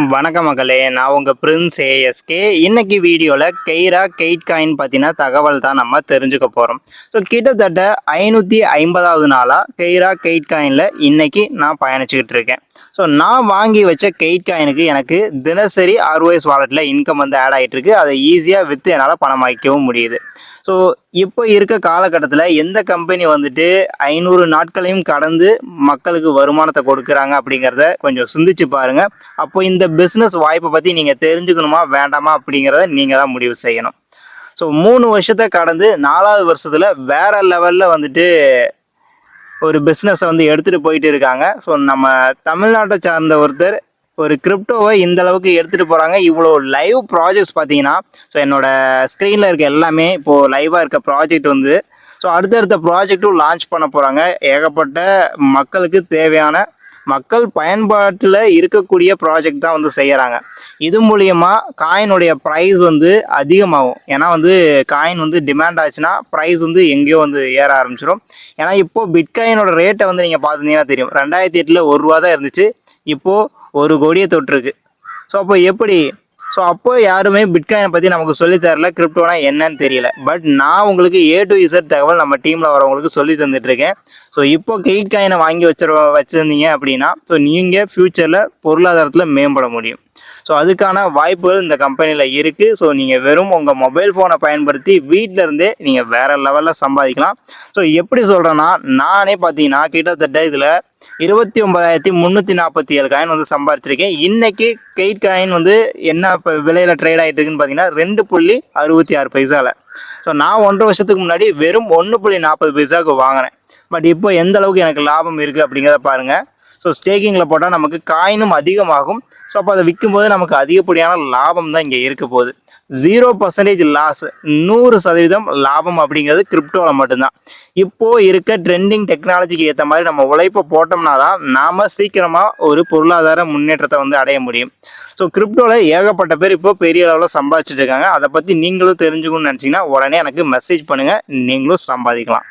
வணக்க மக்களே நான் உங்கள் பிரின்ஸ் ஏஎஸ்கே இன்னைக்கு வீடியோவில் கெய்ரா கெயிட் காயின் பற்றின தகவல் தான் நம்ம தெரிஞ்சுக்க போகிறோம் ஸோ கிட்டத்தட்ட ஐநூற்றி ஐம்பதாவது நாளாக கெய்ரா கெயிட் காயினில் இன்றைக்கி நான் பயணிச்சுக்கிட்டு இருக்கேன். ஸோ நான் வாங்கி வச்ச கெயிட் காயினுக்கு எனக்கு தினசரி ஆர்ஓஎஸ் வாலெட்டில் இன்கம் வந்து ஆட் ஆகிட்டு இருக்கு. அதை ஈஸியாக விற்று என்னால் பணமாக்கவும் முடியுது. ஸோ இப்போ இருக்க காலகட்டத்தில் எந்த கம்பெனி வந்துட்டு ஐநூறு நாட்களையும் கடந்து மக்களுக்கு வருமானத்தை கொடுக்குறாங்க அப்படிங்கிறத கொஞ்சம் சிந்திச்சு பாருங்கள் அப்போ இந்த பிஸ்னஸ் வாய்ப்பை பற்றி நீங்கள் தெரிஞ்சுக்கணுமா வேண்டாமா அப்படிங்கிறத நீங்கள் தான் முடிவு செய்யணும். ஸோ மூணு வருஷத்தை கடந்து நாலாவது வருஷத்தில் வேறு லெவலில் வந்துட்டு ஒரு பிஸ்னஸை வந்து எடுத்துகிட்டு போயிட்டு இருக்காங்க. ஸோ நம்ம தமிழ்நாட்டை சார்ந்த ஒருத்தர் ஒரு கிரிப்டோவை இந்த அளவுக்கு எடுத்துகிட்டு போகிறாங்க இவ்வளோ லைவ் ப்ராஜெக்ட்ஸ் பார்த்தீங்கன்னா ஸோ என்னோட ஸ்க்ரீனில் இருக்க எல்லாமே இப்போது லைவாக இருக்க ப்ராஜெக்ட் வந்து ஸோ அடுத்தடுத்த ப்ராஜெக்ட்டும் லான்ச் பண்ண போகிறாங்க ஏகப்பட்ட மக்களுக்கு தேவையான மக்கள் பயன்பாட்டில் இருக்கக்கூடிய ப்ராஜெக்ட் தான் வந்து செய்கிறாங்க இது மூலியமாக காயினுடைய ப்ரைஸ் வந்து அதிகமாகும். ஏன்னா வந்து காயின் வந்து டிமாண்ட் ஆச்சுன்னா ப்ரைஸ் வந்து எங்கேயோ வந்து ஏற ஆரம்பிச்சிடும் ஏன்னா இப்போது பிட்காயினோட ரேட்டை வந்து நீங்கள் பார்த்துருந்தீங்கன்னா தெரியும். ரெண்டாயிரத்தி எட்டில் ஒரு ரூபா தான் இருந்துச்சு. இப்போது ஒரு கோடியை தொட்டிருக்கு. ஸோ அப்போ எப்படி? ஸோ அப்போ யாருமே பிட்காயினை பற்றி நமக்கு சொல்லித் தரல கிரிப்டோனா என்னன்னு தெரியல. பட் நான் உங்களுக்கு ஏ டு இசட் தகவல் நம்ம டீமில் வரவங்களுக்கு சொல்லி தந்துட்டுருக்கேன் ஸோ இப்போ கெயிட் காயினை வாங்கி வச்சிரு வச்சுருந்தீங்க அப்படின்னா ஸோ நீங்கள் ஃப்யூச்சரில் பொருளாதாரத்தில் மேம்பட முடியும். ஸோ அதுக்கான வாய்ப்புகள் இந்த கம்பெனியில் இருக்குது ஸோ நீங்கள் வெறும் உங்கள் மொபைல் ஃபோனை பயன்படுத்தி வீட்டில் இருந்தே நீங்கள் வேறு லெவலில் சம்பாதிக்கலாம். ஸோ எப்படி சொல்கிறேன்னா நானே பார்த்தீங்கன்னா கிட்டத்தட்ட இதில் இருபத்தி ஒன்பதாயிரத்தி முந்நூற்றி நாற்பத்தி ஏழு காயின் வந்து சம்பாரிச்சிருக்கேன். இன்னைக்கு கெயிட் காயின் வந்து என்ன இப்போ விலையில் ட்ரேட் ஆகிட்டு இருக்குன்னு பார்த்தீங்கன்னா ரெண்டு புள்ளி அறுபத்தி ஆறு பைசாவில் ஸோ நான் ஒன்றரை வருஷத்துக்கு முன்னாடி வெறும் ஒன்று புள்ளி நாற்பது பைசாவுக்கு வாங்கினேன். பட் இப்போ எந்த அளவுக்கு எனக்கு லாபம் இருக்குது அப்படிங்கிறத பாருங்கள் ஸோ ஸ்டேக்கிங்கில் போட்டால் நமக்கு காயினும் அதிகமாகும். ஸோ அப்போ அதை விற்கும்போது நமக்கு அதிகப்படியான லாபம் தான் இங்கே இருக்க போகுது. ஜீரோ பர்சன்டேஜ் லாஸ் நூறு சதவீதம் லாபம் அப்படிங்கிறது கிரிப்டோவில் மட்டும்தான். இப்போது இருக்க ட்ரெண்டிங் டெக்னாலஜிக்கு ஏற்ற மாதிரி நம்ம உழைப்பை போட்டோம்னா தான் நாம் சீக்கிரமாக ஒரு பொருளாதார முன்னேற்றத்தை வந்து அடைய முடியும். ஸோ கிரிப்டோவில் ஏகப்பட்ட பேர் இப்போ பெரிய அளவில் சம்பாதிச்சிட்டு இருக்காங்க. அதை பற்றி நீங்களும் தெரிஞ்சுக்கணும்னு நினச்சிங்கன்னா உடனே எனக்கு மெசேஜ் பண்ணுங்கள் நீங்களும் சம்பாதிக்கலாம்.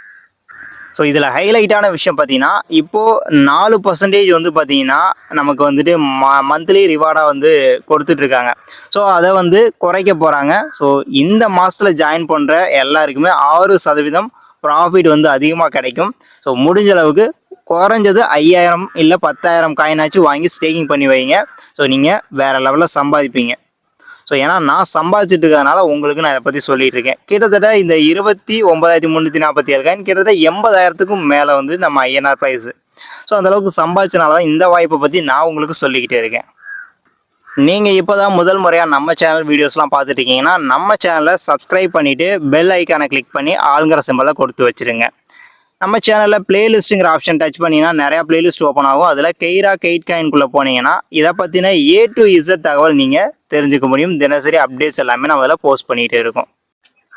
ஸோ இதில் ஹைலைட்டான விஷயம் பார்த்தீங்கன்னா இப்போது நாலு பர்சன்டேஜ் வந்து பார்த்தீங்கன்னா நமக்கு வந்துட்டு ம மந்த்லி ரிவார்டாக வந்து கொடுத்துட்ருக்காங்க. ஸோ அதை வந்து குறைக்க போகிறாங்க ஸோ இந்த மாதத்தில் ஜாயின் பண்ணுற எல்லாருக்குமே ஆறு சதவீதம் ப்ராஃபிட் வந்து அதிகமாக கிடைக்கும். ஸோ முடிஞ்ச அளவுக்கு குறைஞ்சது ஐயாயிரம் இல்லை பத்தாயிரம் காயினாச்சும் வாங்கி ஸ்டேக்கிங் பண்ணி வைங்க. ஸோ நீங்கள் வேறு லெவலில் சம்பாதிப்பீங்க. ஸோ ஏன்னா நான் சம்பாதிச்சுட்டு இருக்கிறதுனால உங்களுக்கு நான் இதை பற்றி சொல்லிட்டு இருக்கேன் கிட்டத்தட்ட இந்த இருபத்தி ஒன்பதாயிரத்தி முந்நூற்றி நாற்பத்தி ஏழு காயின் கிட்டத்தட்ட எண்பதாயிரத்துக்கும் மேலே வந்து நம்ம ஐஎன்ஆர் ப்ரைஸு ஸோ அந்தளவுக்கு சம்பாதிச்சனால தான் இந்த வாய்ப்பை பற்றி நான் உங்களுக்கு சொல்லிக்கிட்டே இருக்கேன். நீங்கள் இப்போ தான் முதல் முறையாக நம்ம சேனல் வீடியோஸ்லாம் பார்த்துட்டு இருக்கீங்கன்னா நம்ம சேனலை சப்ஸ்கிரைப் பண்ணிவிட்டு பெல் ஐக்கானை கிளிக் பண்ணி ஆளுங்கிற சிம்பலை கொடுத்து வச்சுருங்க. நம்ம சேனலில் பிளேலிஸ்ட்டுங்கிற ஆப்ஷன் டச் பண்ணிங்கன்னா நிறையா பிளேலிஸ்ட் ஓப்பன் ஆகும். அதில் கெய்ரா கெயிட் காயின்குள்ளே போனீங்கன்னா இதை பற்றின ஏ டு இசட் தகவல் நீங்கள் தெரிஞ்சுக்க முடியும். தினசரி அப்டேட்ஸ் எல்லாமே நம்ம அதில் போஸ்ட் பண்ணிகிட்டே இருக்கும்.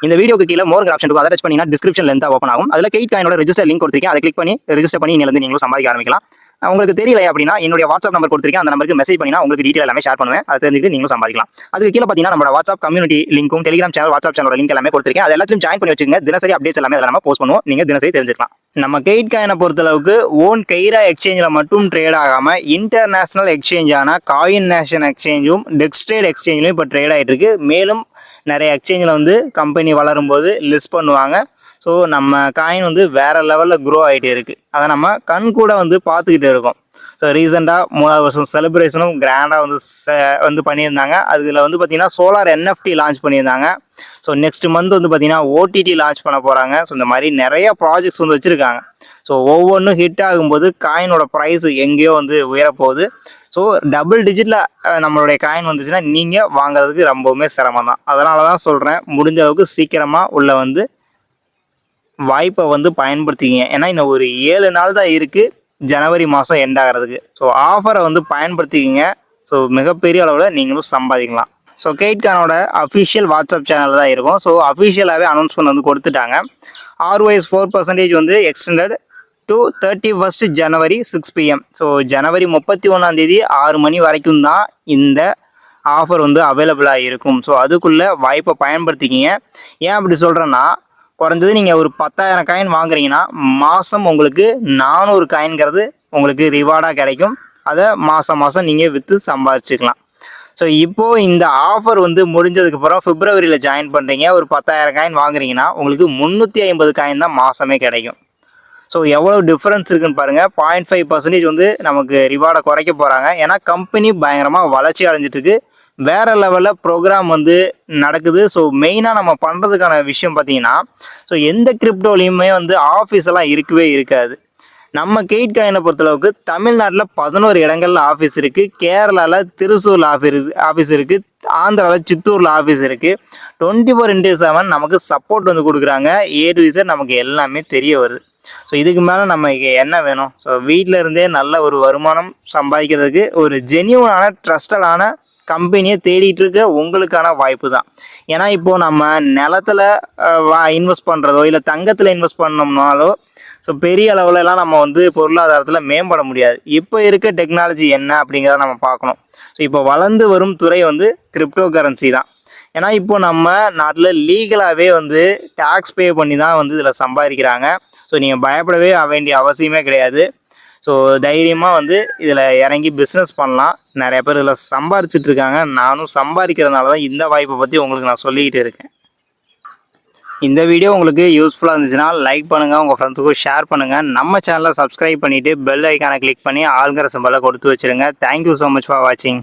இந்த வீடியோக்கு கீழே மோர் ஆப்ஷன் இருக்கும். அதை டச் பண்ணிங்கன்னா டிஸ்கிரிப்ஷன் லென்த்தாக ஓப்பன் ஆகும். அதில் கெயிட் காயினோட ரிஜிஸ்டர் லிங்க் கொடுத்துருக்கேன். அதை கிளிக் பண்ணி ரிஜிஸ்டர் பண்ணி இன்னிலேருந்து நீங்களும் சம்பாதிக்க ஆரம்பிக்கலாம். உங்களுக்கு தெரியல அப்படின்னா என்னுடைய வாட்ஸ்அப் நம்பர் கொடுத்துருக்கேன். அந்த நம்பருக்கு மெசேஜ் பண்ணினா உங்களுக்கு டீட்டெயில் எல்லாமே ஷேர் பண்ணுவேன். அதை தெரிஞ்சுட்டு நீங்களும் சம்பாதிக்கலாம். அதுக்கு கீழே பார்த்தீங்கன்னா நம்ம வாட்ஸ்அப் கம்யூனிட்டி லிங்க்கும் டெலிகிராம் சேனல் வாட்ஸ்அப் சேனலோட லிங்க் எல்லாமே கொடுத்துருக்கேன். அது எல்லாத்தையும் ஜாயின் பண்ணி வச்சுங்க தினசரி அப்டேட்ஸ் எல்லாமே அதில் நம்ம போஸ்ட் பண்ணுவோம். நீங்கள் தினசரி தெரிஞ்சுக்கலாம். நம்ம கெயிட் காயினை பொறுத்தளவுக்கு ஓன் கெய்ரா எக்ஸ்சேஞ்சில் மட்டும் ட்ரேட் ஆகாமல் இன்டர்நேஷனல் எக்ஸ்சேஞ்சான காயின் நேஷன் எக்ஸ்சேஞ்சும் டெக்ஸ்ட்ரேட் எக்ஸ்சேஞ்சிலும் இப்போ ட்ரேட் ஆகிட்டு இருக்கு மேலும் நிறைய எக்ஸ்சேஞ்சில் வந்து கம்பெனி வளரும்போது லிஸ்ட் பண்ணுவாங்க. ஸோ நம்ம காயின் வந்து வேறு லெவலில் க்ரோ ஆகிட்டே இருக்குது அதை நம்ம கண் கூட வந்து பார்த்துக்கிட்டே இருக்கோம். ஸோ ரீசெண்டாக மூணாவது வருஷம் செலிப்ரேஷனும் கிராண்டாக வந்து வந்து பண்ணியிருந்தாங்க. அதில் வந்து பார்த்திங்கன்னா சோலார் என்எஃப்டி லான்ச் பண்ணியிருந்தாங்க. ஸோ நெக்ஸ்ட் மந்த் வந்து பார்த்திங்கன்னா ஓடிடி லான்ச் பண்ண போகிறாங்க ஸோ இந்த மாதிரி நிறைய ப்ராஜெக்ட்ஸ் வந்து வச்சுருக்காங்க. ஸோ ஒவ்வொன்றும் ஹிட் ஆகும்போது காயினோட ப்ரைஸ் எங்கேயோ வந்து உயரப்போகுது. ஸோ டபுள் டிஜிட்டில் நம்மளுடைய காயின் வந்துச்சுன்னா நீங்கள் வாங்குறதுக்கு ரொம்பவுமே சிரமம் தான் அதனால தான் சொல்கிறேன் முடிஞ்ச அளவுக்கு சீக்கிரமாக உள்ளே வந்து வாய்ப்பை வந்து பயன்படுத்திக்கிங்க. ஏன்னா இன்னும் ஒரு ஏழு நாள் தான் இருக்குது ஜனவரி மாதம் எண்ட் ஆகிறதுக்கு. ஸோ ஆஃபரை வந்து பயன்படுத்திக்கிங்க. ஸோ மிகப்பெரிய அளவில் நீங்களும் சம்பாதிக்கலாம். ஸோ கெயிட்கானோட அஃபிஷியல் வாட்ஸ்அப் சேனல் தான் இருக்கும். ஸோ அஃபிஷியலாகவே அனௌன்ஸ்மெண்ட் வந்து கொடுத்துட்டாங்க. ஆர்ஒய்ஸ் ஃபோர் பர்சன்டேஜ் வந்து extended to thirty first January six PM so ஜனவரி முப்பத்தி ஒன்றாந்தேதி ஆறு மணி வரைக்கும் தான் இந்த ஆஃபர் வந்து அவைலபிளாக இருக்கும். ஸோ அதுக்குள்ளே வாய்ப்பை பயன்படுத்திக்கிங்க. ஏன் அப்படி சொல்கிறேன்னா குறைஞ்சது நீங்கள் ஒரு பத்தாயிரம் காயின் வாங்குறீங்கன்னா மாதம் உங்களுக்கு நானூறு காயின்கிறது உங்களுக்கு ரிவார்டாக கிடைக்கும். அதை மாதம் மாதம் நீங்கள் விற்று சம்பாதிச்சுக்கலாம். ஸோ இப்போது இந்த ஆஃபர் வந்து முடிஞ்சதுக்கப்புறம் பிப்ரவரியில் ஜாயின் பண்ணுறீங்க ஒரு பத்தாயிரம் காயின் வாங்குறீங்கன்னா உங்களுக்கு முந்நூற்றி ஐம்பது காயின் தான் மாதமே கிடைக்கும். ஸோ எவ்வளோ டிஃப்ரென்ஸ் இருக்குன்னு பாருங்கள் பாயிண்ட் ஃபைவ் பர்சன்டேஜ் வந்து நமக்கு ரிவார்டை குறைக்க போகிறாங்க ஏன்னா கம்பெனி பயங்கரமாக வளர்ச்சி அடைஞ்சிட்டு வேற லெவலில் ப்ரோக்ராம் வந்து நடக்குது. ஸோ மெயினாக நம்ம பண்ணுறதுக்கான விஷயம் பார்த்தீங்கன்னா ஸோ எந்த கிரிப்டோலையுமே வந்து ஆஃபீஸ் எல்லாம் இருக்கவே இருக்காது. நம்ம கெயிட் காயினை பொறுத்தளவுக்கு தமிழ்நாட்டில் பதினோரு இடங்கள்ல ஆஃபீஸ் இருக்குது கேரளாவில் திருசூரில் ஆஃபீஸ் ஆஃபீஸ் இருக்குது ஆந்திராவில் சித்தூரில் ஆஃபீஸ் இருக்குது டுவெண்ட்டி ஃபோர் இன்டூ செவன் நமக்கு சப்போர்ட் வந்து கொடுக்குறாங்க. ஏ டு Z நமக்கு எல்லாமே தெரிய வருது. ஸோ இதுக்கு மேலே நம்ம என்ன வேணும்? ஸோ வீட்டில் இருந்தே நல்ல ஒரு வருமானம் சம்பாதிக்கிறதுக்கு ஒரு ஜென்யூனான ட்ரஸ்டடான கம்பெனியை தேடிட்டு இருக்க உங்களுக்கான வாய்ப்பு தான் ஏன்னா இப்போது நம்ம நிலத்துல இன்வெஸ்ட் பண்ணுறதோ இல்லை தங்கத்தில் இன்வெஸ்ட் பண்ணோம்னாலோ ஸோ பெரிய அளவுல எல்லாம் நம்ம வந்து பொருளாதாரத்தில் மேம்பட முடியாது. இப்போ இருக்க டெக்னாலஜி என்ன அப்படிங்கிறத நம்ம பார்க்கணும். ஸோ இப்போ வளர்ந்து வரும் துறை வந்து கிரிப்டோ கரன்சி தான். ஏன்னா இப்போ நம்ம நாட்டில் லீகலாகவே வந்து டேக்ஸ் பே பண்ணி தான் வந்து இதில் சம்பாதிக்கிறாங்க. ஸோ நீங்கள் பயப்படவே வேண்டிய அவசியமே கிடையாது. ஸோ தைரியமாக வந்து இதில் இறங்கி பிஸ்னஸ் பண்ணலாம். நிறைய பேர் இதில் சம்பாரிச்சிட்டு இருக்காங்க நானும் சம்பாதிக்கிறதுனால தான் இந்த வாய்ப்பை பற்றி உங்களுக்கு நான் சொல்லிக்கிட்டு இருக்கேன். இந்த வீடியோ உங்களுக்கு யூஸ்ஃபுல்லாக இருந்துச்சுன்னா லைக் பண்ணுங்கள் உங்கள் ஃப்ரெண்ட்ஸுக்கும் ஷேர் பண்ணுங்கள் நம்ம சேனலை சப்ஸ்கிரைப் பண்ணிவிட்டு பெல் ஐக்கானை கிளிக் பண்ணி ஆளுங்கிற சம்பளம் கொடுத்து வச்சுருங்க. தேங்க்யூ ஸோ மச் ஃபார் வாட்சிங்